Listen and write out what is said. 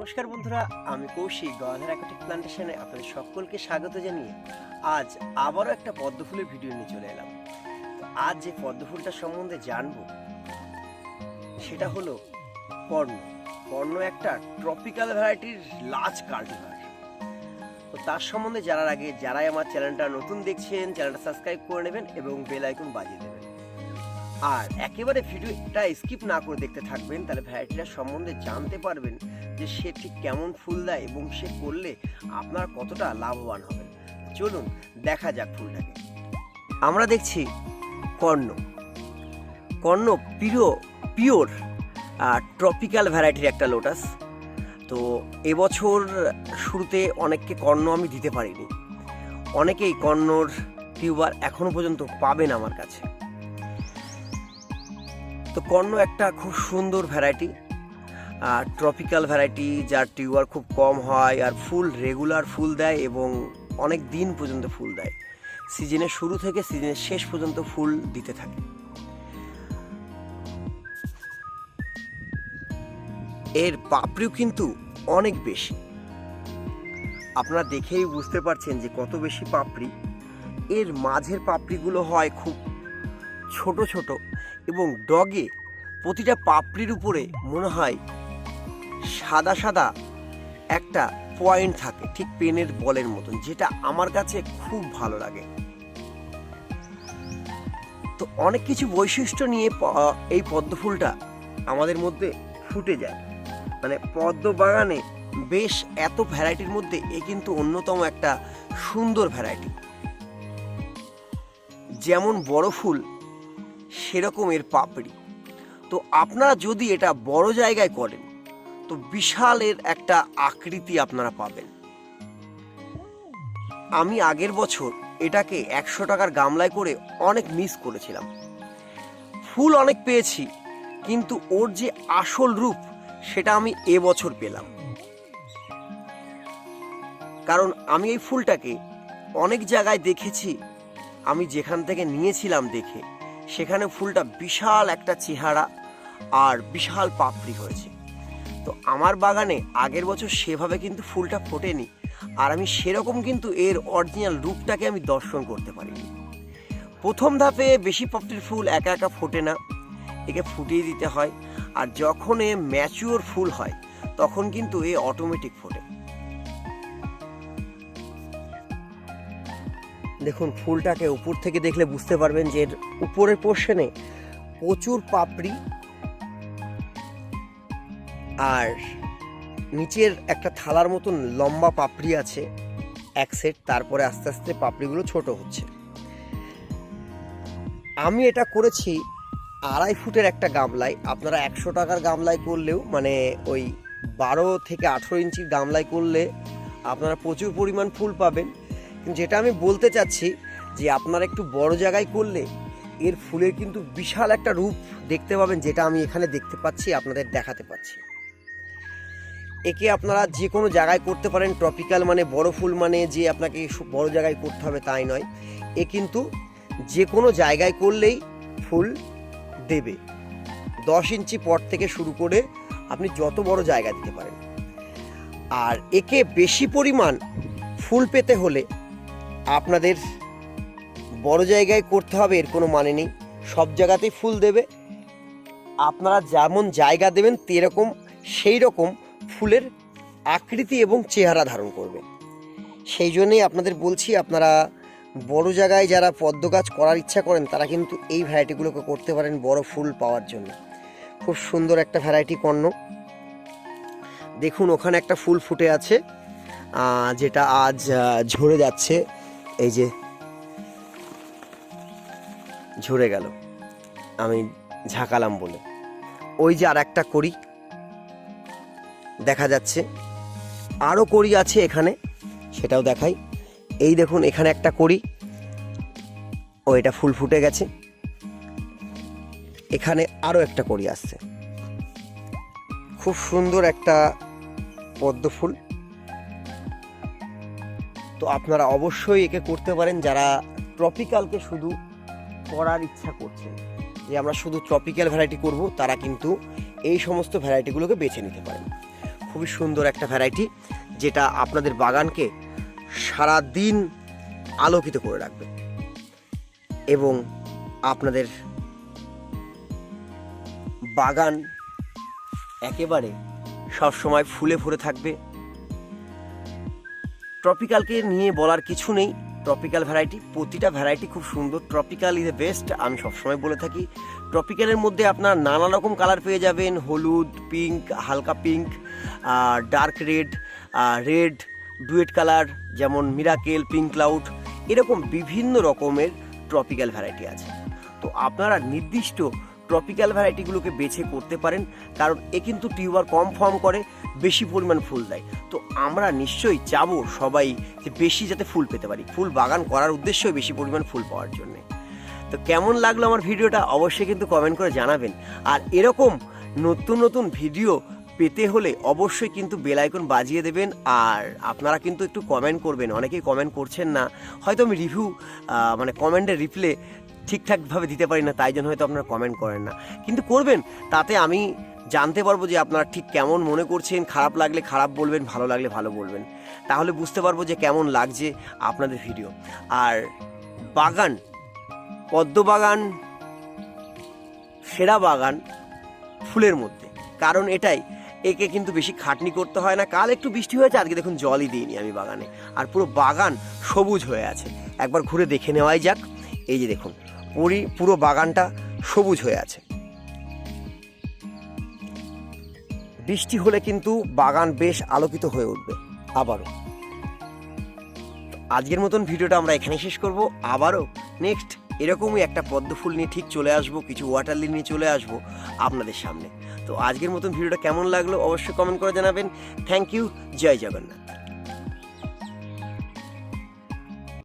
নমস্কার বন্ধুরা, আমি কৌশিক গদাধার অ্যাকোটিক প্লান্টেশনে আপনাদের সকলকে স্বাগত জানিয়ে আজ আবারও একটা পদ্ম ফুলের ভিডিও নিয়ে চলে এলাম। আজ যে পদ্ম ফুলটা সম্বন্ধে জানব, সেটা হলো কর্ণ কর্ণ একটা ট্রপিক্যাল ভ্যারাইটির লার্জ কাল্টিভার তো তার সম্বন্ধে জানার আগে যারাই আমার চ্যানেলটা নতুন দেখছেন চ্যানেলটা সাবস্ক্রাইব করে নেবেন এবং বেল আইকন বাজিয়ে দেবেন। আর একেবারে ভিডিওটা স্কিপ না করে দেখতে থাকবেন, তাহলে ভ্যারাইটিটার সম্বন্ধে জানতে পারবেন যে সে ঠিক কেমন ফুল দেয় এবং সে করলে আপনার কতটা লাভবান হবেন চলুন দেখা যাক ফুলটাকে। আমরা দেখছি কর্ণ। কর্ণ পিরো পিওর ট্রপিক্যাল ভ্যারাইটির একটা লোটাস তো এবছর শুরুতে অনেককে কর্ণ আমি দিতে পারিনি। অনেকেই কর্ণর টিউবার এখনও পর্যন্ত পাবেন আমার কাছে। তো কর্ণ একটা খুব সুন্দর ভ্যারাইটি আর ট্রপিক্যাল ভ্যারাইটি যার টিউবার খুব কম হয় আর ফুল রেগুলার ফুল দেয় এবং অনেক দিন পর্যন্ত ফুল দেয়। সিজনের শুরু থেকে সিজনের শেষ পর্যন্ত ফুল দিতে থাকে। এর পাপড়িও কিন্তু অনেক বেশি। আপনারা দেখেই বুঝতে পারছেন যে কত বেশি পাপড়ি। এর মাঝের পাপড়িগুলো হয় খুব ছোট ছোট এবং ডগে প্রতিটা পাপড়ির উপরে মনে হয় সাদা সাদা একটা পয়েন্ট থাকে, ঠিক পেনের বলের মতন, যেটা আমার কাছে খুব ভালো লাগে। তো অনেক কিছু বৈশিষ্ট্য নিয়ে এই পদ্ম ফুলটা আমাদের মধ্যে ফুটে যায়। মানে পদ্ম বাগানে বেশ এত ভ্যারাইটির মধ্যে এ কিন্তু অন্যতম একটা সুন্দর ভ্যারাইটি। যেমন বড় ফুল সেরকম এর পাপড়ি। তো আপনারা যদি এটা বড় জায়গায় করেন, তো বিশাল এর একটা আকৃতি আপনারা পাবেন। আমি আগের বছর এটাকে একশো টাকার গামলায় করে অনেক মিস করেছিলাম। ফুল অনেক পেয়েছি, কিন্তু ওর যে আসল রূপ, সেটা আমি এবছর পেলাম। কারণ আমি এই ফুলটাকে অনেক জায়গায় দেখেছি, আমি যেখান থেকে নিয়েছিলাম দেখে। সেখানে ফুলটা বিশাল একটা চেহারা আর বিশাল পাপড়ি হয়েছে। তো আমার বাগানে আগের বছর সেভাবে কিন্তু ফুলটা ফোটেনি আর আমি সেরকম কিন্তু এর অরিজিনাল রূপটাকে আমি দর্শন করতে পারিনি। প্রথম ধাপে বেশি পাপড়ির ফুল একা একা ফোটে না, একে ফুটিয়ে দিতে হয় আর যখন এ ম্যাচিওর ফুল হয়, তখন কিন্তু এ অটোমেটিক ফোটে। দেখুন, ফুলটাকে উপর থেকে দেখলে বুঝতে পারবেন যে এর উপরের পোর্শনে প্রচুর পাপড়ি আর নিচের একটা থালার মতন লম্বা পাপড়ি আছে এক সেট তারপরে আস্তে আস্তে পাপড়িগুলো ছোট হচ্ছে। আমি এটা করেছি আড়াই ফুটের একটা গামলায়। আপনারা একশো টাকার গামলায় করলেও মানে ওই বারো থেকে আঠেরো ইঞ্চির গামলায় করলে আপনারা প্রচুর পরিমাণ ফুল পাবেন। কিন্তু যেটা আমি বলতে চাচ্ছি যে আপনারা একটু বড় জায়গায় করলে এর ফুলের কিন্তু বিশাল একটা রূপ দেখতে পাবেন যেটা আমি এখানে দেখতে পাচ্ছি, আপনাদের দেখাতে পাচ্ছি। একে আপনারা যে কোনো জায়গায় করতে পারেন ট্রপিক্যাল মানে বড় ফুল মানে যে আপনাকে বড় জায়গায় করতে হবে তাই নয়। এ কিন্তু যে কোনো জায়গায় করলেই ফুল দেবে। দশ ইঞ্চি পট থেকে শুরু করে আপনি যত বড় জায়গা দিতে পারেন। আর একে বেশি পরিমাণ ফুল পেতে হলে আপনাদের বড় জায়গায় করতে হবে, এর কোনো মানে নেই। সব জায়গাতেই ফুল দেবে। আপনারা যেমন জায়গা দেবেন, তেরকম সেই রকম ফুলের আকৃতি এবং চেহারা ধারণ করবে। সেই জন্যই আপনাদের বলছি, আপনারা বড় জায়গায় যারা পদ্ম গাছ করার ইচ্ছা করেন, তারা কিন্তু এই ভ্যারাইটিগুলোকে করতে পারেন বড় ফুল পাওয়ার জন্য। খুব সুন্দর একটা ভ্যারাইটি কর্ণ দেখুন, ওখানে একটা ফুল ফুটে আছে যেটা আজ ঝরে যাচ্ছে। এই যে ঝরে গেল। আমি ঝাঁকালাম বলে। ওই যে আর একটা করি। দেখা যাচ্ছে। আরও করি আছে এখানে। সেটাও দেখাই। এই দেখুন, এখানে একটা করি। ও, এটা ফুল ফুটে গেছে। এখানে আরও একটা করি আসছে। খুব সুন্দর একটা পদ্ম ফুল। তো আপনারা অবশ্যই একে করতে পারেন যারা ট্রপিক্যালকে শুধু করার ইচ্ছা করছেন। যে আমরা শুধু ট্রপিক্যাল ভ্যারাইটি করব, তারা কিন্তু এই সমস্ত ভ্যারাইটিগুলোকে বেছে নিতে পারেন। খুবই সুন্দর একটা ভ্যারাইটি, যেটা আপনাদের বাগানকে সারা দিন আলোকিত করে রাখবে এবং আপনাদের বাগান একেবারে সবসময় ফুলে ভরে থাকবে। ট্রপিক্যালকে নিয়ে বলার কিছু নেই। ট্রপিক্যাল ভ্যারাইটি প্রতিটা ভ্যারাইটি খুব সুন্দর। ট্রপিক্যাল ইজ দ্য বেস্ট আমি সবসময় বলে থাকি। ট্রপিক্যালের মধ্যে আপনার নানা রকম কালার পেয়ে যাবেন। হলুদ পিঙ্ক হালকা pink dark red red duet colour যেমন মিরাকেল পিঙ্ক ক্লাউড এরকম বিভিন্ন রকমের ট্রপিক্যাল ভ্যারাইটি আছে। তো আপনারা নির্দিষ্ট ট্রপিক্যাল ভ্যারাইটিগুলোকে বেছে করতে পারেন, কারণ এ কিন্তু টিউবার কম ফর্ম করে, বেশি পরিমাণ ফুল দেয়। তো আমরা নিশ্চয়ই চাবো সবাই যে বেশি যাতে ফুল পেতে পারি। ফুল বাগান করার উদ্দেশ্যই বেশি পরিমাণ ফুল পাওয়ার জন্যে। তো কেমন লাগল আমার ভিডিওটা অবশ্যই কিন্তু কমেন্ট করে জানাবেন। আর এরকম নতুন নতুন ভিডিও পেতে হলে অবশ্যই কিন্তু বেল আইকন বাজিয়ে দেবেন। আর আপনারা কিন্তু একটু কমেন্ট করবেন। অনেকেই কমেন্ট করছেন না। হয়তো আমি রিভিউ মানে কমেন্টের রিপ্লে ঠিকঠাকভাবে দিতে পারি না, তাই জন্য হয়তো আপনারা কমেন্ট করেন না। কিন্তু করবেন, তাতে আমি জানতে পারব যে আপনারা ঠিক কেমন মনে করছেন, খারাপ লাগলে খারাপ বলবেন, ভালো লাগলে ভালো বলবেন। তাহলে বুঝতে পারব যে কেমন লাগছে আপনাদের ভিডিও আর বাগান, পদ্ম বাগান, সেরা বাগান ফুলের মধ্যে। কারণ এটাই, একে কিন্তু বেশি খাটনি করতে হয় না। কাল একটু বৃষ্টি হয়েছে, আজকে দেখুন জলই দিইনি আমি বাগানে। আর পুরো বাগান সবুজ হয়ে আছে। একবার ঘুরে দেখে নেওয়াই যাক। এই যে দেখুন পুরি পুরো বাগানটা সবুজ হয়ে আছে। বৃষ্টি হলে কিন্তু বাগান বেশ আলোকিত হয়ে উঠবে আবারও। আজকের মতন ভিডিওটা আমরা এখানে শেষ করব। আবারও নেক্সট এরকমই একটা পদ্ম ফুল নিয়ে ঠিক চলে আসব, কিছু ওয়াটার লিলি নিয়ে চলে আসব আপনাদের সামনে। তো আজকের মতন ভিডিওটা কেমন লাগল অবশ্যই কমেন্ট করে জানাবেন। থ্যাংক ইউ জয় জগন্নাথ।